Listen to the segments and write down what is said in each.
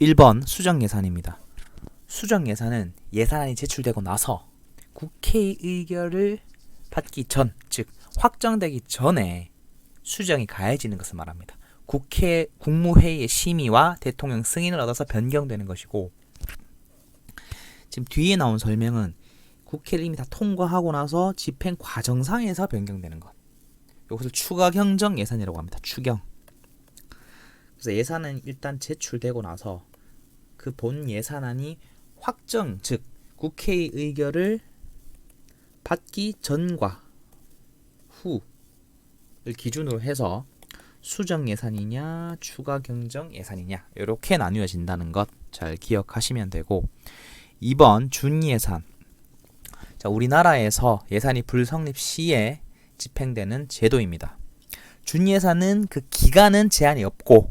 1번 수정 예산입니다. 수정 예산은 예산안이 제출되고 나서 국회의 의결을 받기 전, 즉 확정되기 전에 수정이 가해지는 것을 말합니다. 국회 국무회의의 심의와 대통령 승인을 얻어서 변경되는 것이고 지금 뒤에 나온 설명은 국회를 이미 다 통과하고 나서 집행 과정상에서 변경되는 것. 이것을 추가 경정 예산이라고 합니다. 추경. 그래서 예산은 일단 제출되고 나서 그 본 예산안이 확정, 즉 국회의 의결을 받기 전과 후를 기준으로 해서 수정 예산이냐 추가 경정 예산이냐 이렇게 나뉘어진다는 것 잘 기억하시면 되고 2번 준 예산 자 우리나라에서 예산이 불성립 시에 집행되는 제도입니다. 준 예산은 그 기간은 제한이 없고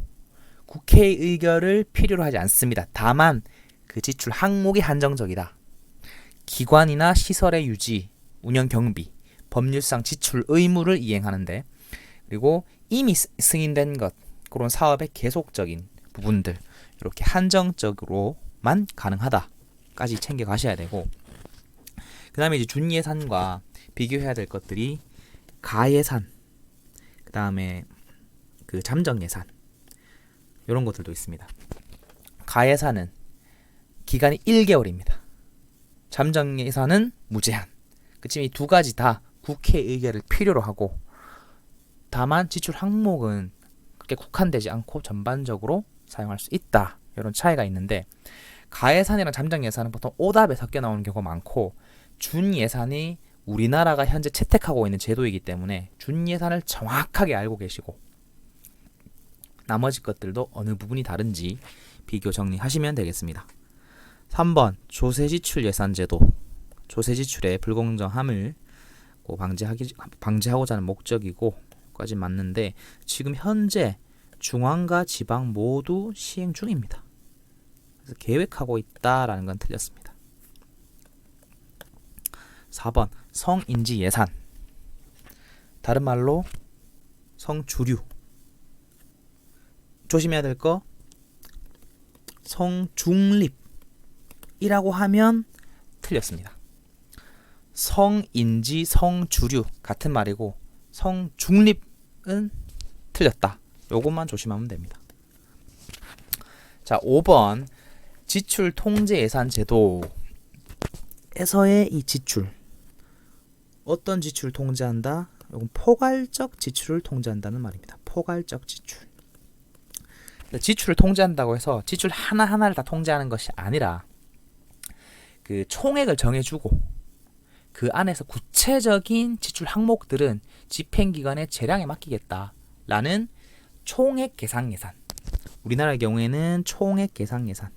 국회의 의결을 필요로 하지 않습니다. 다만 그 지출 항목이 한정적이다. 기관이나 시설의 유지, 운영 경비, 법률상 지출 의무를 이행하는데 그리고 이미 스- 승인된 것 그런 사업의 계속적인 부분들 이렇게 한정적으로만 가능하다까지 챙겨 가셔야 되고 그다음에 이제 준예산과 비교해야 될 것들이 가예산 그다음에 그 잠정 예산 이런 것들도 있습니다. 가예산은 기간이 1개월입니다. 잠정예산은 무제한. 그치만 이 두 가지 다 국회 의결을 필요로 하고 다만 지출 항목은 그렇게 국한되지 않고 전반적으로 사용할 수 있다. 이런 차이가 있는데 가예산이랑 잠정예산은 보통 오답에 섞여 나오는 경우가 많고 준예산이 우리나라가 현재 채택하고 있는 제도이기 때문에 준예산을 정확하게 알고 계시고 나머지 것들도 어느 부분이 다른지 비교 정리하시면 되겠습니다. 3번 조세지출 예산제도 조세지출의 불공정함을 뭐 방지하기, 방지하고자 하는 목적이고 까지 맞는데 지금 현재 중앙과 지방 모두 시행 중입니다. 그래서 계획하고 있다라는 건 틀렸습니다. 4번 성인지 예산 다른 말로 성주류 조심해야 될 거 성중립이라고 하면 틀렸습니다. 성인지 성주류 같은 말이고 성중립은 틀렸다. 요것만 조심하면 됩니다. 자, 5번 지출 통제 예산 제도에서의 이 지출 어떤 지출을 통제한다? 이건 포괄적 지출을 통제한다는 말입니다. 포괄적 지출. 지출을 통제한다고 해서 지출 하나 하나를 다 통제하는 것이 아니라 그 총액을 정해주고 그 안에서 구체적인 지출 항목들은 집행기관의 재량에 맡기겠다라는 총액 계상 예산. 우리나라의 경우에는 총액 계상 예산.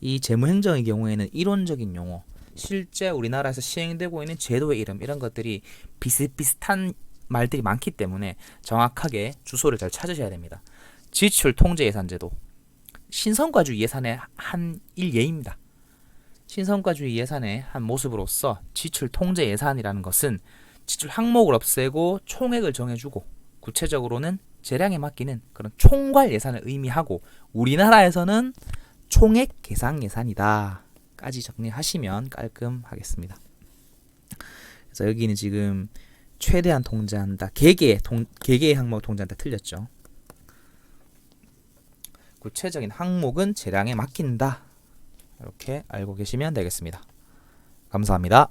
이 재무행정의 경우에는 이론적인 용어, 실제 우리나라에서 시행되고 있는 제도의 이름 이런 것들이 비슷비슷한 말들이 많기 때문에 정확하게 주소를 잘 찾으셔야 됩니다. 지출 통제 예산 제도. 신성과주의 예산의 한 일예입니다. 신성과주의 예산의 한 모습으로서 지출 통제 예산이라는 것은 지출 항목을 없애고 총액을 정해주고 구체적으로는 재량에 맡기는 그런 총괄 예산을 의미하고 우리나라에서는 총액 계상 예산이다 까지 정리하시면 깔끔하겠습니다. 그래서 여기는 지금 최대한 통제한다. 개개 통 개개의 항목 통제한다 틀렸죠. 구체적인 항목은 재량에 맡긴다. 이렇게 알고 계시면 되겠습니다. 감사합니다.